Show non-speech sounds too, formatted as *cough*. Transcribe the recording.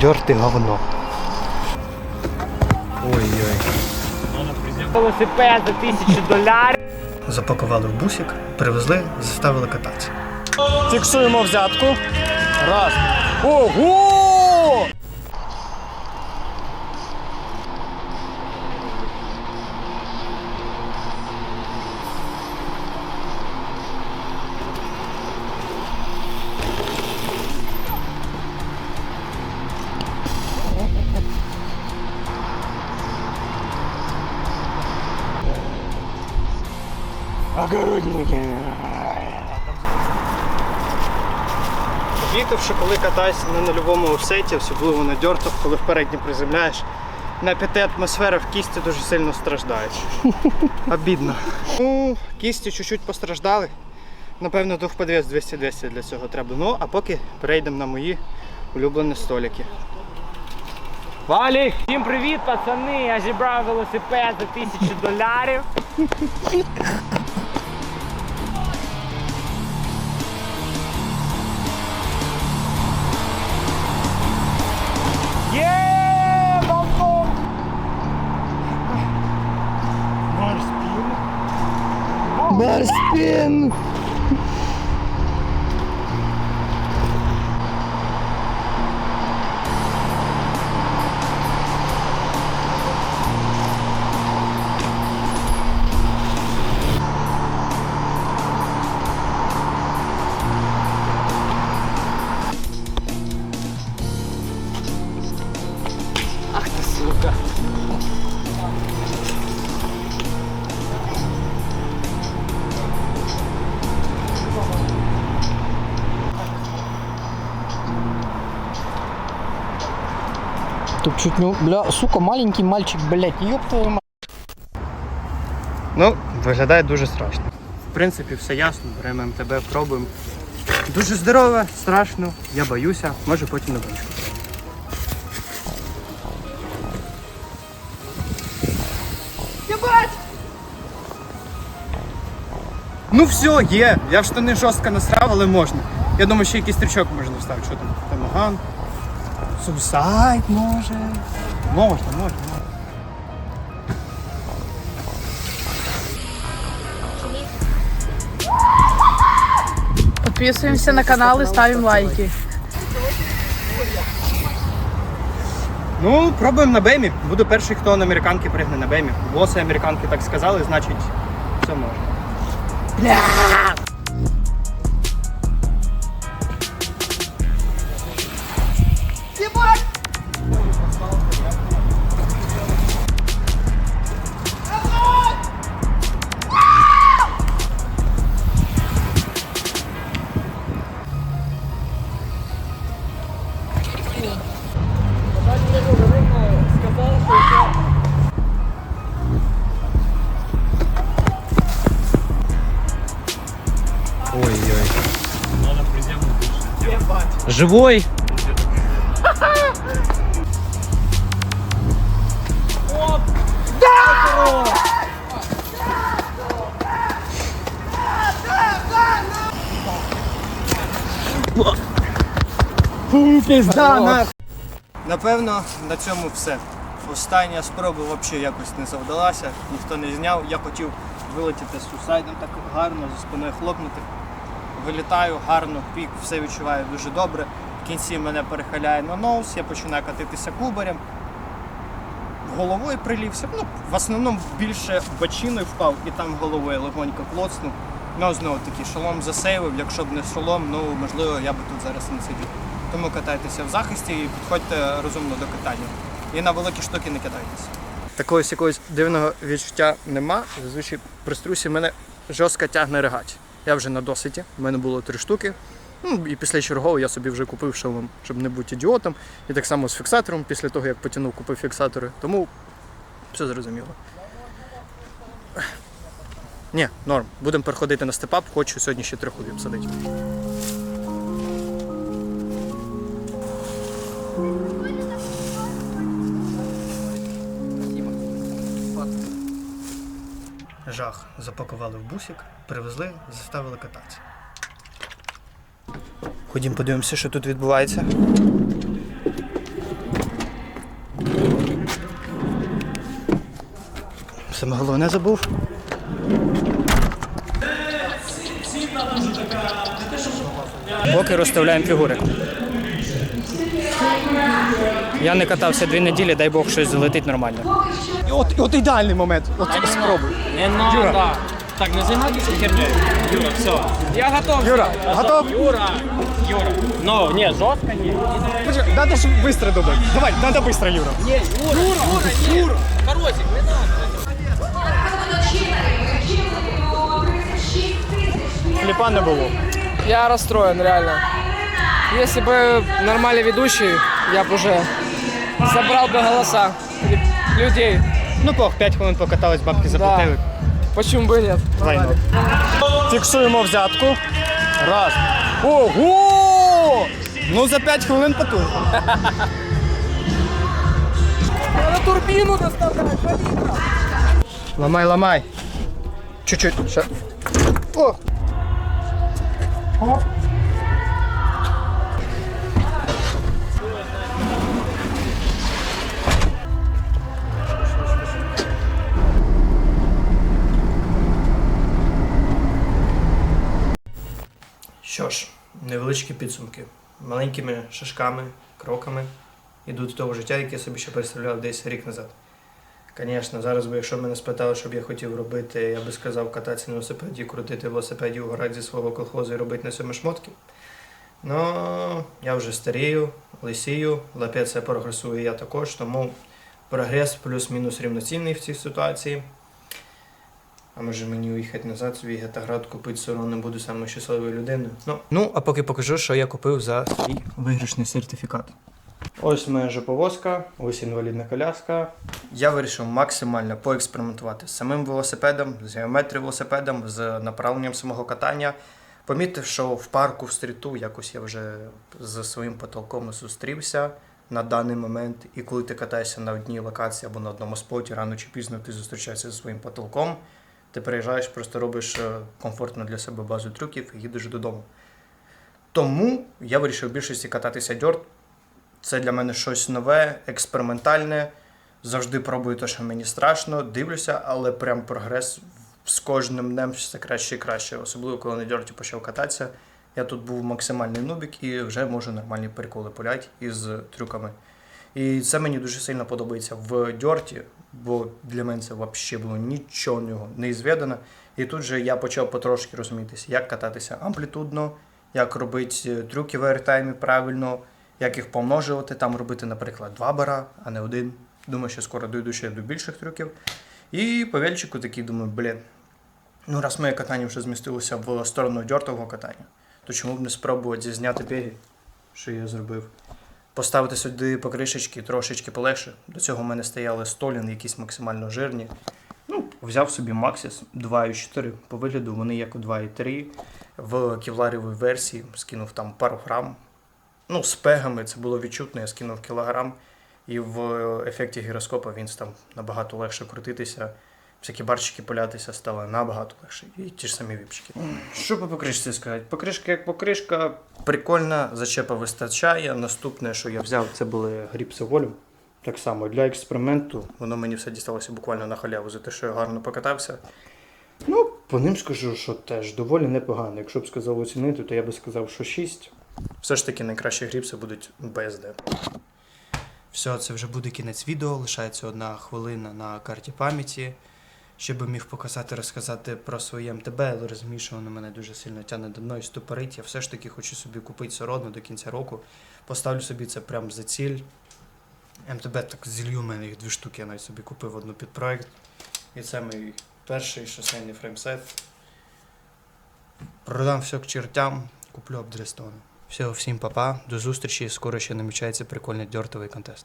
Дьорти говно. Ой-ой. Велосипед за тисячу долярів. Запакували в бусик, привезли, заставили кататися. Фіксуємо взятку. Раз. Ого! Помітивши, коли катаєшся на нульовому офсеті, особливо на дьортах, коли впередньо приземляєш, на п'яти атмосфера в кісті дуже сильно страждає. *laughs* Обідно. Ну, кісті чуть-чуть постраждали. Напевно, двохподвес 200-200 для цього треба. Ну, а поки перейдемо на мої улюблені столики. Валік! Всім привіт, пацани! Я зібрав велосипед за тисячу долярів. *laughs* Spin. Чуть не... Бля, сука, маленький мальчик, блядь, ёб твою мать. Ну, виглядає дуже страшно. В принципі, все ясно, беремо МТБ, пробуємо. Дуже здорове, страшно, я боюся, може потім на бочку. Ну все, є. Я в штани жорстко насрав, але можна. Я думаю, ще якийсь трючок можна вставити. Що там? Тамаган. Субсайд може. Можна, можна. Подписываемся на канал и ставим лайки. Ну, пробуємо на Бемі. Буду перший, хто на американки пригне на Бемі. Боси американки так сказали, значить, все можна. Ой-ой. Живой? Напевно, на цьому все. Остання спроба взагалі якось не завдалася, ніхто не зняв. Я хотів вилетіти з сусайдом так гарно, за спиною хлопнути. Вилітаю гарно, пік, все відчуваю дуже добре. В кінці мене перехиляє на ноус, я починаю катитися кубарем. Головою прилівся. Ну, в основному більше бочиною впав і там головою легонько клоцнув. Ну, знову таки, шолом засейвив. Якщо б не шолом, ну можливо, я би тут зараз не сидів. Тому катайтеся в захисті і підходьте розумно до катання. І на великі штуки не кидайтеся. Такого якогось дивного відчуття нема. Зазвичай при струсі мене жорстко тягне ригать. Я вже на досвіді, в мене було три штуки. Ну, і після чергового я собі вже купив шолом, щоб не бути ідіотом. І так само з фіксатором, після того, як потягнув, купив фіксатори. Тому все зрозуміло. Ні, норм. Будемо переходити на степап, хочу сьогодні ще трьох лубів садити жах запакували в бусик, привезли, заставили кататися. Ходім, подивимося, що тут відбувається. Саме головне забув. Боки розставляємо фігури. Я не катався дві неділі, дай Бог щось залетить нормально. От, от ідеальний момент. От спробуй. Не надо. Так, не займайтеся хернею. Юра, все. Я готов. Юра, готов? Юра. Юра. Ну, не, жорстко ні. Надо ж быстро думать. Давай, надо быстро, Юра. Фліпа не було. Я расстроен, реально. Если бы нормальный ведущий, я бы уже собрал бы голоса людей. Ну, пох, 5 хвилин покатались, бабки заплатили. Почему бы нет? Лайно. Фіксуємо взятку. Раз. Ого! Ну за 5 хвилин потужно. *laughs* Надо турбину доставлять. Ламай, ламай. Чуть-чуть. О! Що невеличкі підсумки. Маленькими шажками, кроками іду до того життя, яке я собі ще представляв десь рік назад. Звісно, зараз би, якщо мене спитали, що б я хотів робити, я би сказав кататися на велосипеді, крутити велосипеді у горах зі свого колхозу і робити на цьому шмотки. Ну, я вже старію, лисію, лапець прогресує я також, тому прогрес плюс-мінус рівноцінний в цій ситуації. А може мені уїхати назад, свій гетаград купити все одно буду самою щасливою людиною. Ну, ну, а поки покажу, що я купив за свій виграшний сертифікат. Ось моя жоповозка, ось інвалідна коляска. Я вирішив максимально поекспериментувати з самим велосипедом, з геометрією велосипедом, з направленням самого катання. Помітив, що в парку в стріту якось я вже з своїм потолком зустрівся на даний момент. І коли ти катаєшся на одній локації або на одному споті, рано чи пізно ти зустрічаєшся зі своїм потолком. Ти приїжджаєш, просто робиш е, комфортно для себе базу трюків і їдеш додому. Тому я вирішив в більшості кататися дьорт. Це для мене щось нове, експериментальне. Завжди пробую те, що мені страшно, дивлюся, але прям прогрес з кожним днем все краще і краще. Особливо, коли на дьорті почав кататися. Я тут був максимальний нубік і вже можу нормальні приколи пуляти із трюками. І це мені дуже сильно подобається в дьорті, бо для мене це взагалі було нічого нього не зведено. І тут же я почав потрошки розумітися, як кататися амплітудно, як робити трюки в аертаймі правильно, як їх помножувати, там робити, наприклад, два бара, а не один. Думаю, що скоро дойду ще до більших трюків. І по вельчику такий думаю, блін, ну раз моє катання вже змістилося в сторону дьортового катання, то чому б не спробувати зняти біги, що я зробив. Поставити сюди покришечки трошечки полегше. До цього в мене стояли столін, якісь максимально жирні. Ну, взяв собі Maxis 2,4 по вигляду, вони як у 2,3 в кевларівій версії, скинув там пару грам. Ну, з пегами це було відчутно, я скинув кілограм, і в ефекті гіроскопа він став набагато легше крутитися. Всякі барчики полятися стало набагато легше. І ті ж самі віпчики. Що по покришці сказати? Покришка як покришка, прикольна, зачепа вистачає. Наступне, що я взяв, це були гріпси волю. Так само для експерименту. Воно мені все дісталося буквально на халяву за те, що я гарно покатався. Ну, по ним скажу, що теж доволі непогано. Якщо б сказав оцінити, то я би сказав, що 6. Все ж таки найкращі гріпси будуть BSD. Все, це вже буде кінець відео. Лишається одна хвилина на карті пам'яті. Щоб міг показати, розказати про своє МТБ, але розумію, що воно мене дуже сильно тягне до мною ступорить. Я все ж таки хочу собі купити сородно до кінця року. Поставлю собі це прям за ціль. МТБ так зілью мене їх дві штуки, я навіть собі купив одну під проект. І це мій перший шосейний фреймсет. Продам все к чертям, куплю обдрестон. Все, всім папа, до зустрічі. Скоро ще намічається прикольний дьортовий контест.